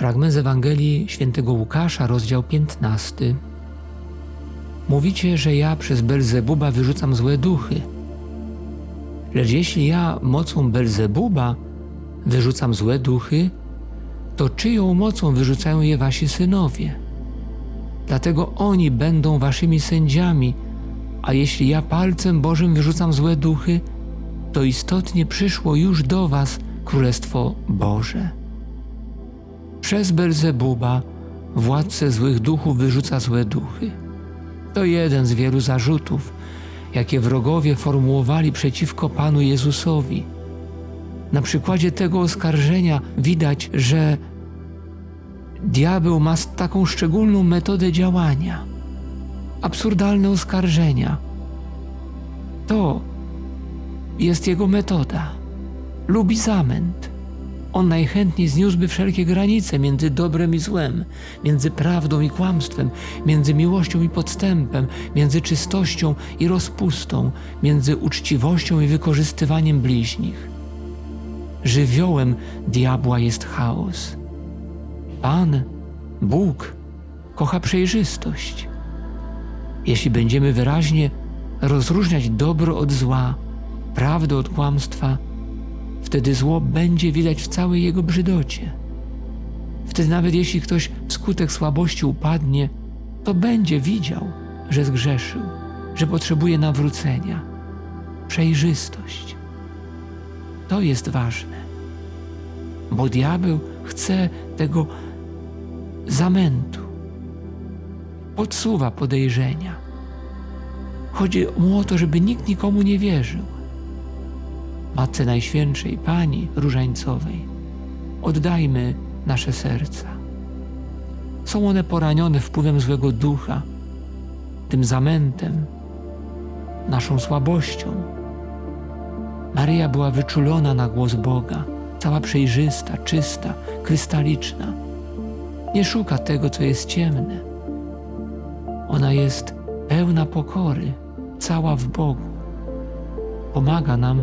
Fragment z Ewangelii świętego Łukasza, rozdział 15. Mówicie, że ja przez Belzebuba wyrzucam złe duchy. Lecz jeśli ja mocą Belzebuba wyrzucam złe duchy, to czyją mocą wyrzucają je wasi synowie? Dlatego oni będą waszymi sędziami, a jeśli ja palcem Bożym wyrzucam złe duchy, to istotnie przyszło już do was Królestwo Boże. Przez Belzebuba władcę złych duchów wyrzuca złe duchy. To jeden z wielu zarzutów, jakie wrogowie formułowali przeciwko Panu Jezusowi. Na przykładzie tego oskarżenia widać, że diabeł ma taką szczególną metodę działania. Absurdalne oskarżenia. To jest jego metoda. Lubi zamęt. On najchętniej zniósłby wszelkie granice między dobrem i złem, między prawdą i kłamstwem, między miłością i podstępem, między czystością i rozpustą, między uczciwością i wykorzystywaniem bliźnich. Żywiołem diabła jest chaos. Pan, Bóg, kocha przejrzystość. Jeśli będziemy wyraźnie rozróżniać dobro od zła, prawdę od kłamstwa, wtedy zło będzie widać w całej jego brzydocie. Wtedy nawet jeśli ktoś wskutek słabości upadnie, to będzie widział, że zgrzeszył, że potrzebuje nawrócenia. Przejrzystość. To jest ważne, bo diabeł chce tego zamętu. Podsuwa podejrzenia. Chodzi mu o to, żeby nikt nikomu nie wierzył. Matce Najświętszej, Pani Różańcowej, oddajmy nasze serca. Są one poranione wpływem złego ducha, tym zamętem, naszą słabością. Maryja była wyczulona na głos Boga, cała przejrzysta, czysta, krystaliczna. Nie szuka tego, co jest ciemne. Ona jest pełna pokory, cała w Bogu. Pomaga nam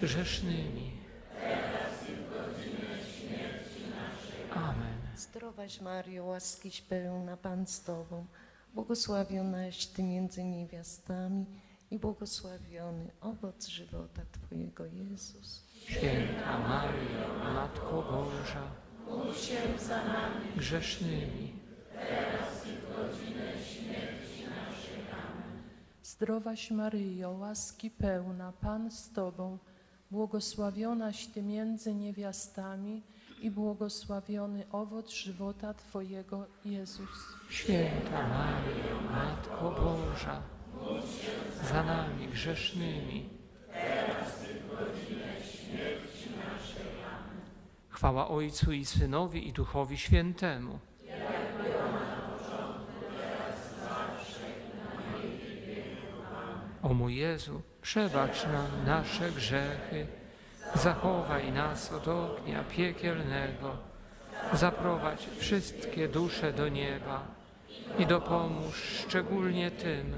grzesznymi. Amen. Zdrowaś Mario, łaskiś pełna Pan z Tobą, błogosławionaś Ty między niewiastami i błogosławiony owoc żywota Twojego Jezus. Święta Maryjo, Matko Boża, módl się za nami grzesznymi. Zdrowaś Maryjo, łaski pełna, Pan z Tobą, błogosławionaś Ty między niewiastami i błogosławiony owoc żywota Twojego, Jezus. Święta Maryjo, Matko Boża, za nami grzesznymi. Chwała Ojcu i Synowi i Duchowi Świętemu. O mój Jezu, przebacz nam nasze grzechy, zachowaj nas od ognia piekielnego, zaprowadź wszystkie dusze do nieba i dopomóż szczególnie tym,